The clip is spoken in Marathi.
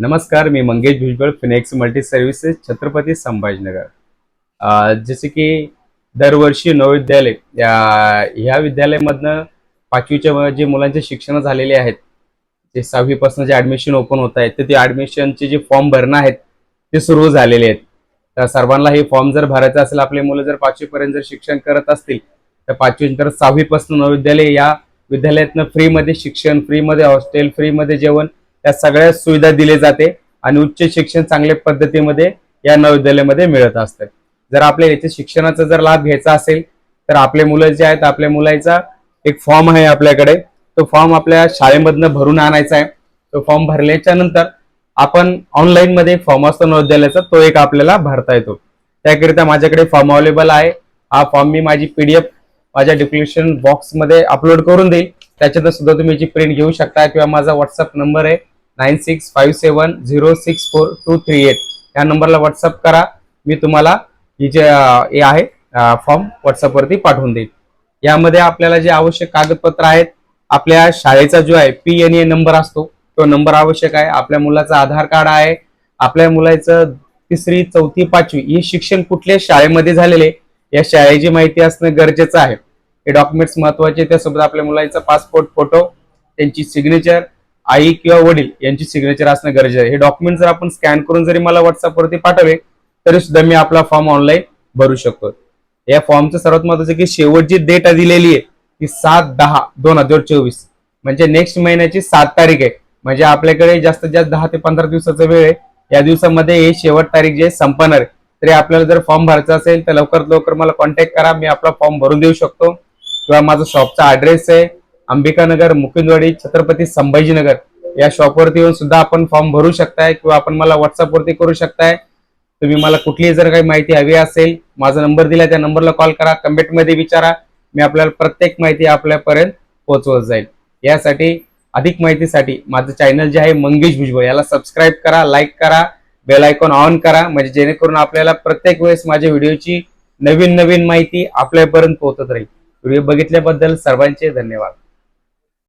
नमस्कार मी Mangesh Bhujbal Finex multi services Chhatrapati Sambhajinagar. जसे की दरवर्षी नवविद्यालय या ह्या विद्यालयामधनं पाचवीच्या जे मुलांचे शिक्षण झालेले आहेत ते सहावीपासून जे ॲडमिशन ओपन होत आहेत तर ते ऍडमिशनचे जे फॉर्म भरणं आहेत ते सुरू झालेले आहेत. तर सर्वांना हे फॉर्म जर भरायचं असेल आपले मुलं जर पाचवीपर्यंत जर शिक्षण करत असतील तर पाचवीनंतर सहावीपासून नवविद्यालय या विद्यालयातनं फ्रीमध्ये शिक्षण फ्रीमध्ये हॉस्टेल फ्रीमध्ये जेवण या सगळ्या सुविधा दिले जाते आणि उच्च शिक्षण चांगल्या पद्धतीमध्ये या नवविद्यालयामध्ये मिळत असतं. जर आपल्या याच्या शिक्षणाचा जर लाभ घ्यायचा असेल तर आपले मुलं जे आहेत आपल्या मुलाचा एक फॉर्म आहे आपल्याकडे. तो फॉर्म आपल्या शाळेमधनं भरून आणायचा आहे. तो फॉर्म भरल्याच्या नंतर आपण ऑनलाईन मध्ये फॉर्म असतो नवविद्यालयाचा तो एक आपल्याला भरता येतो. त्याकरिता माझ्याकडे फॉर्म अवेलेबल आहे. हा फॉर्म मी माझी पीडीएफ माझ्या डिक्लेरेशन बॉक्समध्ये अपलोड करून देईल. त्याच्यात सुद्धा तुम्ही जी प्रिंट घेऊ शकता किंवा माझा व्हॉट्सअप नंबर आहे nine six five seven zero six four two three eight. या नंबरला व्हॉट्सअप करा. मी तुम्हाला ही जे हे आहे फॉर्म व्हॉट्सअपवरती पाठवून देईल यामध्ये आपल्याला जे आवश्यक कागदपत्र आहेत आपल्या शाळेचा जो आहे पी एन ए नंबर असतो तो नंबर आवश्यक आहे. आपल्या मुलाचं आधार कार्ड आहे. आपल्या मुलाचं तिसरी चौथी पाचवी हे शिक्षण कुठल्या शाळेमध्ये झालेले या शाळेची माहिती असणं गरजेचं आहे. हे डॉक्युमेंट्स महत्त्वाचे त्यासोबत आपल्या मुलाचा पासपोर्ट फोटो त्यांची सिग्नेचर आई किंवा वडील यांची सिग्नेचर असणं गरजेचं आहे. हे डॉक्युमेंट जर आपण स्कॅन करून जरी मला व्हॉट्सअपवरती पाठवले तरी सुद्धा मी आपला फॉर्म ऑनलाईन भरू शकतो. या फॉर्मचं सर्वात महत्वाचं की शेवटची डेट दिलेली आहे ती सात दहा दोन हजार चोवीस. म्हणजे नेक्स्ट महिन्याची सात तारीख आहे. म्हणजे आपल्याकडे जास्तीत जास्त दहा ते पंधरा दिवसाचा वेळ आहे. या दिवसामध्ये हे शेवट तारीख जे संपणार आहे. तरी आपल्याला जर फॉर्म भरायचा असेल तर लवकरात लवकर मला कॉन्टॅक्ट करा. मी आपला फॉर्म भरून देऊ शकतो. किंवा माझा शॉपचा ऍड्रेस आहे. अंबिकानगर मुकुंदवाडी छत्रपती संभाजीनगर या शॉपवरती येऊन सुद्धा आपण फॉर्म भरू शकताय किंवा आपण मला व्हॉट्सअपवरती करू शकताय. तुम्ही मला कुठलीही जर काही माहिती हवी असेल माझा नंबर दिला त्या नंबरला कॉल करा कमेंटमध्ये विचारा. मी आपल्याला प्रत्येक माहिती आपल्यापर्यंत पोहोचवत जाईल. यासाठी अधिक माहितीसाठी माझं चॅनल जे आहे मंगेश भुजबळ याला सबस्क्राईब करा लाईक करा बेल आयकॉन ऑन करा म्हणजे जेणेकरून आपल्याला प्रत्येक वेळेस माझ्या व्हिडिओची नवीन नवीन माहिती आपल्यापर्यंत पोहोचत राहील. व्हिडिओ बघितल्याबद्दल सर्वांचे धन्यवाद.